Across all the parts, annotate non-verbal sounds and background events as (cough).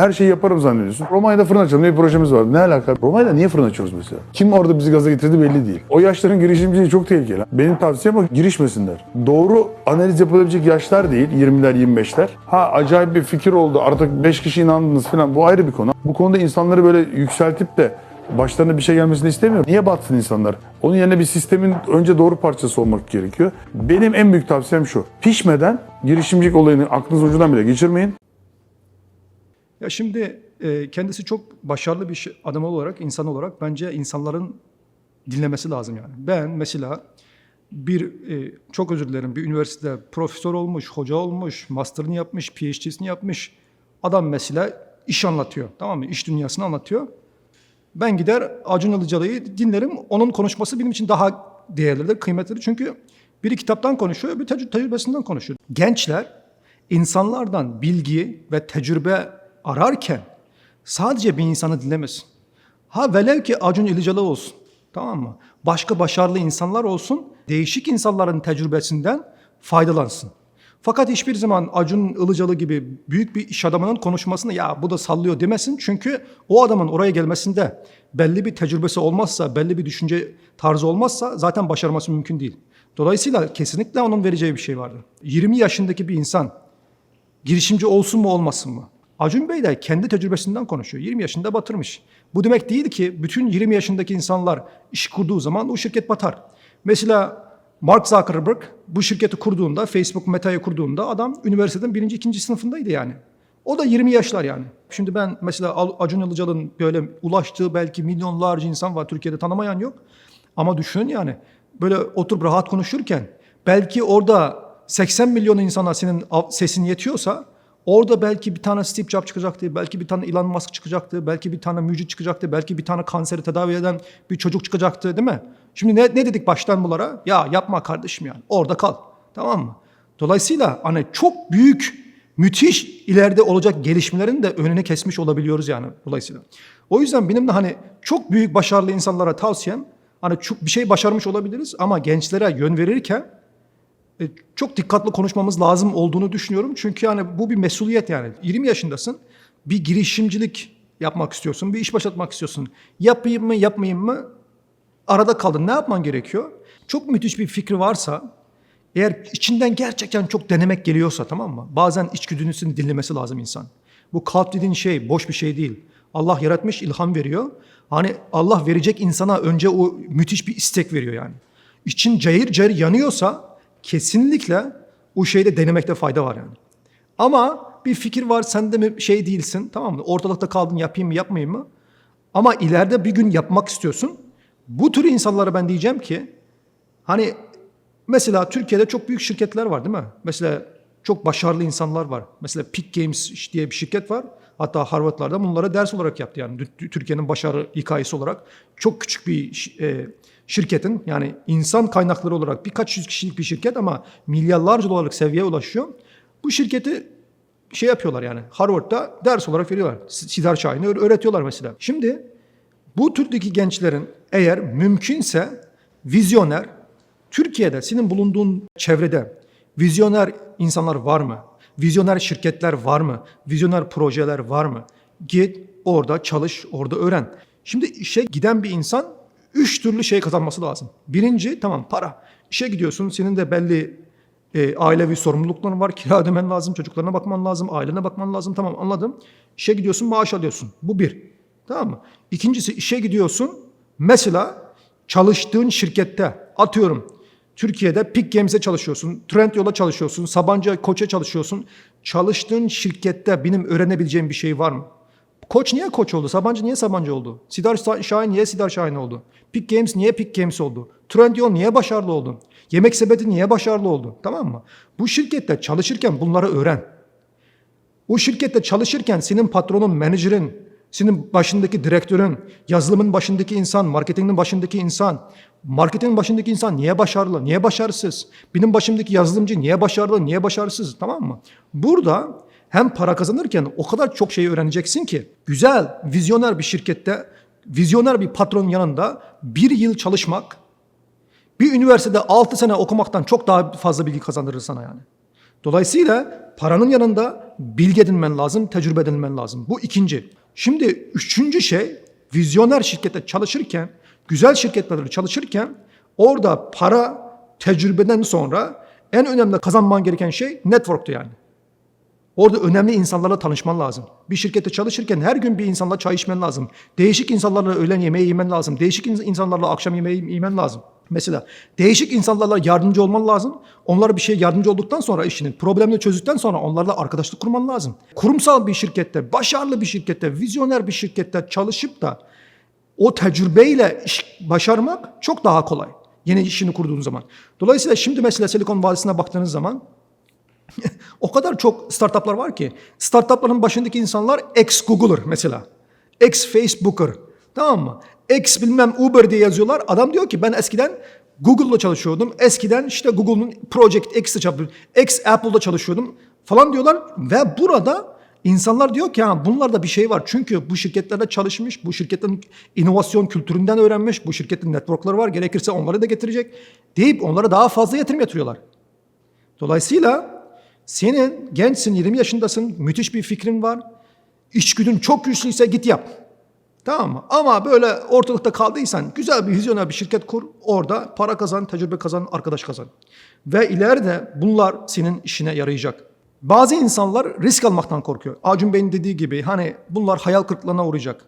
Her şeyi yaparım zannediyorsun. Romanya'da fırın açalım diye bir projemiz var. Ne alaka? Romanya'da niye fırın açıyoruz mesela? Kim orada bizi gaza getirdi belli değil. O yaşların girişimciliği çok tehlikeli. Benim tavsiyem o girişmesinler. Doğru analiz yapılabilecek yaşlar değil 20'ler 25'ler. Ha acayip bir fikir oldu artık 5 kişi inandınız falan bu ayrı bir konu. Bu konuda insanları böyle yükseltip de başlarına bir şey gelmesini istemiyorum. Niye batsın insanlar? Onun yerine bir sistemin önce doğru parçası olmak gerekiyor. Benim en büyük tavsiyem şu. Pişmeden girişimcilik olayını aklınız ucundan bile geçirmeyin. Ya şimdi e, kendisi çok başarılı bir şey- adam olarak, insan olarak bence insanların dinlemesi lazım yani. Ben mesela bir e, çok özür dilerim bir üniversitede profesör olmuş, hoca olmuş, master'ını yapmış, PhD'sini yapmış adam mesela iş anlatıyor. Tamam mı? İş dünyasını anlatıyor. Ben gider Acun Ilıcalı'yı dinlerim. Onun konuşması benim için daha değerlidir, kıymetlidir. Çünkü biri kitaptan konuşuyor, tecrü- tecrübesinden konuşuyor. Gençler insanlardan bilgi ve tecrübe ararken sadece bir insanı dinlemesin. Ha velev ki Acun Ilıcalı olsun. Tamam mı? Başka başarılı insanlar olsun. Değişik insanların tecrübesinden faydalansın. Fakat hiçbir zaman Acun Ilıcalı gibi büyük bir iş adamının konuşmasını ya bu da sallıyor demesin. Çünkü o adamın oraya gelmesinde belli bir tecrübesi olmazsa, belli bir düşünce tarzı olmazsa zaten başarması mümkün değil. Dolayısıyla kesinlikle onun vereceği bir şey vardır. 20 yaşındaki bir insan girişimci olsun mu olmasın mı? Acun Bey de kendi tecrübesinden konuşuyor. 20 yaşında batırmış. Bu demek değil ki bütün 20 yaşındaki insanlar iş kurduğu zaman o şirket batar. Mesela Mark Zuckerberg bu şirketi kurduğunda, Facebook Meta'yı kurduğunda adam üniversiteden birinci, ikinci sınıfındaydı yani. O da 20 yaşlar yani. Şimdi ben mesela Acun Ilıcalı'nın böyle ulaştığı belki milyonlarca insan var Türkiye'de tanımayan yok. Ama düşün yani böyle oturup rahat konuşurken belki orada 80 milyon insana senin sesin yetiyorsa orada belki bir tane Steve Jobs çıkacaktı, belki bir tane Elon Musk çıkacaktı, belki bir tane mucit çıkacaktı, belki bir tane kanseri tedavi eden bir çocuk çıkacaktı değil mi? Şimdi ne, ne dedik baştan bunlara? Ya yapma kardeşim yani orada kal tamam mı? Dolayısıyla hani çok büyük müthiş ileride olacak gelişmelerin de önüne kesmiş olabiliyoruz yani dolayısıyla. O yüzden benim de hani çok büyük başarılı insanlara tavsiyem hani çok bir şey başarmış olabiliriz ama gençlere yön verirken çok dikkatli konuşmamız lazım olduğunu düşünüyorum. Çünkü yani bu bir mesuliyet yani. 20 yaşındasın. Bir girişimcilik yapmak istiyorsun. Bir iş başlatmak istiyorsun. Yapayım mı yapmayayım mı? Arada kaldın. Ne yapman gerekiyor? Çok müthiş bir fikri varsa eğer içinden gerçekten çok denemek geliyorsa tamam mı? Bazen içgüdüsünü dinlemesi lazım insan. Bu kalp dediğin şey boş bir şey değil. Allah yaratmış, ilham veriyor. Hani Allah verecek insana önce o müthiş bir istek veriyor yani. İçin cayır cayır yanıyorsa kesinlikle o şeyde denemekte fayda var yani. Ama bir fikir var sen de mi şey değilsin tamam mı? Ortalıkta kaldın yapayım mı yapmayayım mı? Ama ileride bir gün yapmak istiyorsun. Bu tür insanlara ben diyeceğim ki hani mesela Türkiye'de çok büyük şirketler var değil mi? Mesela çok başarılı insanlar var. Mesela Peak Games diye bir şirket var. Hatta Harvard'larda bunlara ders olarak yaptı yani Tü- Türkiye'nin başarı hikayesi olarak. Çok küçük bir e, şirketin yani insan kaynakları olarak birkaç yüz kişilik bir şirket ama milyarlarca dolarlık seviyeye ulaşıyor. Bu şirketi şey yapıyorlar yani Harvard'da ders olarak veriyorlar. S- Siddhartha Şahin'i öğ- öğretiyorlar mesela. Şimdi bu türdeki gençlerin eğer mümkünse vizyoner, Türkiye'de senin bulunduğun çevrede vizyoner insanlar var mı? Vizyoner şirketler var mı? Vizyoner projeler var mı? Git orada çalış, orada öğren. Şimdi işe giden bir insan üç türlü şey kazanması lazım. Birinci tamam para. İşe gidiyorsun senin de belli e, ailevi sorumlulukların var. Kira ödemen lazım, çocuklarına bakman lazım, ailene bakman lazım. Tamam anladım. İşe gidiyorsun maaş alıyorsun. Bu bir. Tamam mı? İkincisi işe gidiyorsun. Mesela çalıştığın şirkette atıyorum Türkiye'de Peak Games'e çalışıyorsun, Trendyol'a çalışıyorsun, Sabancı Koç'a çalışıyorsun. Çalıştığın şirkette benim öğrenebileceğim bir şey var mı? Koç niye koç oldu? Sabancı niye Sabancı oldu? Sidar Şahin niye Sidar Şahin oldu? Peak Games niye Peak Games oldu? Trendyol niye başarılı oldu? Yemek sepeti niye başarılı oldu? Tamam mı? Bu şirkette çalışırken bunları öğren. O şirkette çalışırken senin patronun, menajerin, senin başındaki direktörün, yazılımın başındaki insan, marketingin başındaki insan, marketingin başındaki insan niye başarılı, niye başarısız? Benim başımdaki yazılımcı niye başarılı, niye başarısız tamam mı? Burada hem para kazanırken o kadar çok şey öğreneceksin ki güzel, vizyoner bir şirkette, vizyoner bir patronun yanında bir yıl çalışmak bir üniversitede 6 sene okumaktan çok daha fazla bilgi kazandırır sana yani. Dolayısıyla paranın yanında bilgi edinmen lazım, tecrübe edinmen lazım. Bu ikinci. Şimdi üçüncü şey vizyoner şirkette çalışırken, güzel şirketlerde çalışırken orada para tecrübeden sonra en önemli kazanman gereken şey network'tu yani. Orada önemli insanlarla tanışman lazım. Bir şirkette çalışırken her gün bir insanla çay içmen lazım. Değişik insanlarla öğlen yemeği yemen lazım. Değişik ins- insanlarla akşam yemeği yemen lazım. Mesela değişik insanlarla yardımcı olman lazım. Onlara bir şey yardımcı olduktan sonra işinin problemini çözdükten sonra onlarla arkadaşlık kurman lazım. Kurumsal bir şirkette, başarılı bir şirkette, vizyoner bir şirkette çalışıp da o tecrübeyle iş başarmak çok daha kolay. Yeni işini kurduğun zaman. Dolayısıyla şimdi mesela Silikon Vadisi'ne baktığınız zaman (laughs) o kadar çok startuplar var ki startupların başındaki insanlar ex Google'ır mesela. Ex Facebook'ır. Tamam mı? Ex bilmem Uber diye yazıyorlar. Adam diyor ki ben eskiden Google'la çalışıyordum. Eskiden işte Google'un Project X'te çalışıyordum. Ex Apple'da çalışıyordum falan diyorlar. Ve burada insanlar diyor ki ha bunlarda bir şey var. Çünkü bu şirketlerde çalışmış, bu şirketlerin inovasyon kültüründen öğrenmiş, bu şirketin networkları var. Gerekirse onları da getirecek deyip onlara daha fazla yatırım yatırıyorlar. Dolayısıyla senin gençsin, 20 yaşındasın, müthiş bir fikrin var. İçgüdün çok güçlüyse git yap. Tamam mı? Ama böyle ortalıkta kaldıysan güzel bir vizyoner bir şirket kur. Orada para kazan, tecrübe kazan, arkadaş kazan. Ve ileride bunlar senin işine yarayacak. Bazı insanlar risk almaktan korkuyor. Acun Bey'in dediği gibi hani bunlar hayal kırıklığına uğrayacak.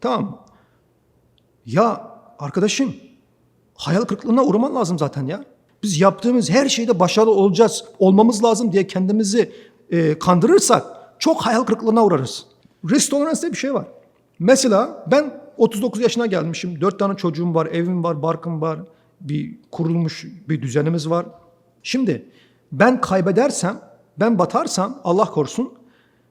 Tamam mı? Ya arkadaşım hayal kırıklığına uğraman lazım zaten ya. Biz yaptığımız her şeyde başarılı olacağız, olmamız lazım diye kendimizi e, kandırırsak çok hayal kırıklığına uğrarız. Risk tolerance diye bir şey var. Mesela ben 39 yaşına gelmişim. 4 tane çocuğum var, evim var, barkım var. Bir kurulmuş bir düzenimiz var. Şimdi ben kaybedersem, ben batarsam Allah korusun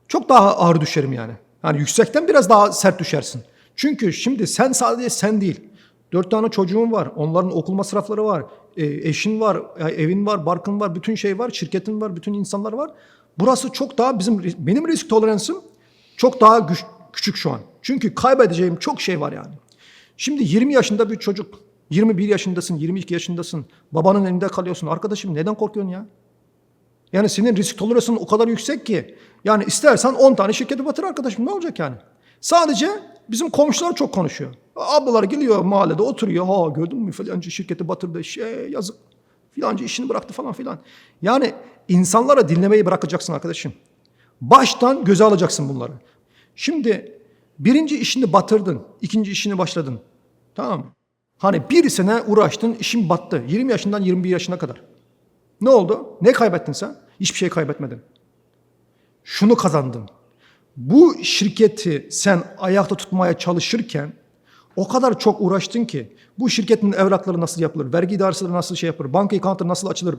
çok daha ağır düşerim yani. Yani yüksekten biraz daha sert düşersin. Çünkü şimdi sen sadece sen değil. Dört tane çocuğun var. Onların okul masrafları var. e, eşin var, e, evin var, barkın var, bütün şey var, şirketin var, bütün insanlar var. Burası çok daha bizim benim risk toleransım çok daha güç- küçük şu an. Çünkü kaybedeceğim çok şey var yani. Şimdi 20 yaşında bir çocuk, 21 yaşındasın, 22 yaşındasın. Babanın elinde kalıyorsun. Arkadaşım neden korkuyorsun ya? Yani senin risk toleransın o kadar yüksek ki. Yani istersen 10 tane şirketi batır arkadaşım ne olacak yani? Sadece bizim komşular çok konuşuyor. Ablalar geliyor mahallede oturuyor. Ha gördün mü filancı şirketi batırdı. Şey yazık. Filancı işini bıraktı falan filan. Yani insanlara dinlemeyi bırakacaksın arkadaşım. Baştan göze alacaksın bunları. Şimdi birinci işini batırdın. ikinci işini başladın. Tamam mı? Hani bir sene uğraştın işin battı. 20 yaşından 21 yaşına kadar. Ne oldu? Ne kaybettin sen? Hiçbir şey kaybetmedin. Şunu kazandın. Bu şirketi sen ayakta tutmaya çalışırken o kadar çok uğraştın ki bu şirketin evrakları nasıl yapılır, vergi idaresi nasıl şey yapılır, banka account'ı nasıl açılır,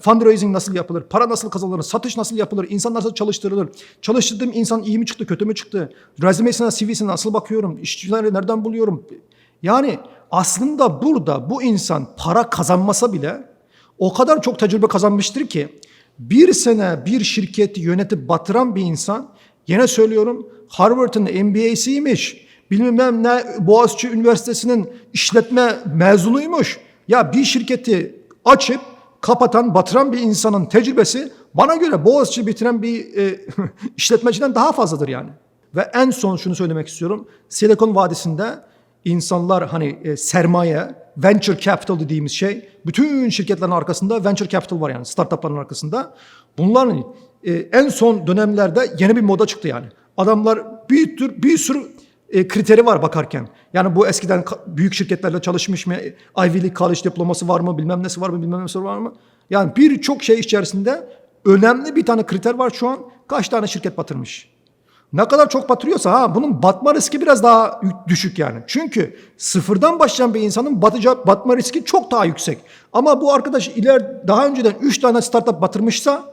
fundraising nasıl yapılır, para nasıl kazanılır, satış nasıl yapılır, insan nasıl çalıştırılır, çalıştırdığım insan iyi mi çıktı, kötü mü çıktı, rezümesine, CV'sine nasıl bakıyorum, işçileri nereden buluyorum. Yani aslında burada bu insan para kazanmasa bile o kadar çok tecrübe kazanmıştır ki bir sene bir şirketi yönetip batıran bir insan yine söylüyorum Harvard'ın MBA'siymiş bilmem ne Boğaziçi Üniversitesi'nin işletme mezunuymuş. Ya bir şirketi açıp kapatan, batıran bir insanın tecrübesi bana göre Boğaziçi bitiren bir e, (laughs) işletmeciden daha fazladır yani. Ve en son şunu söylemek istiyorum. Silikon Vadisi'nde insanlar hani e, sermaye, venture capital dediğimiz şey, bütün şirketlerin arkasında venture capital var yani startupların arkasında. Bunların e, en son dönemlerde yeni bir moda çıktı yani. Adamlar bir tür bir sürü e, kriteri var bakarken. Yani bu eskiden büyük şirketlerle çalışmış mı? Ivy League college diploması var mı? Bilmem nesi var mı? Bilmem nesi var mı? Yani birçok şey içerisinde önemli bir tane kriter var şu an. Kaç tane şirket batırmış? Ne kadar çok batırıyorsa ha bunun batma riski biraz daha düşük yani. Çünkü sıfırdan başlayan bir insanın batacağı batma riski çok daha yüksek. Ama bu arkadaş iler daha önceden 3 tane startup batırmışsa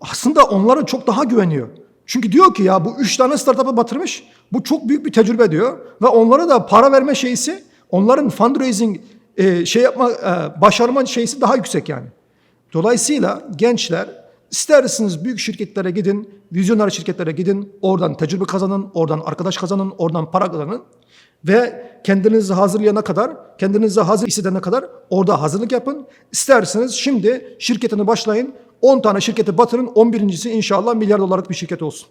aslında onlara çok daha güveniyor. Çünkü diyor ki ya bu üç tane startup'ı batırmış. Bu çok büyük bir tecrübe diyor. Ve onlara da para verme şeysi, onların fundraising e, şey yapma, e, başarma şeysi daha yüksek yani. Dolayısıyla gençler isterseniz büyük şirketlere gidin, vizyoner şirketlere gidin, oradan tecrübe kazanın, oradan arkadaş kazanın, oradan para kazanın ve kendinizi hazırlayana kadar, kendinizi hazır hissedene kadar orada hazırlık yapın. İsterseniz şimdi şirketini başlayın, 10 tane şirketi batırın 11.si inşallah milyar dolarlık bir şirket olsun.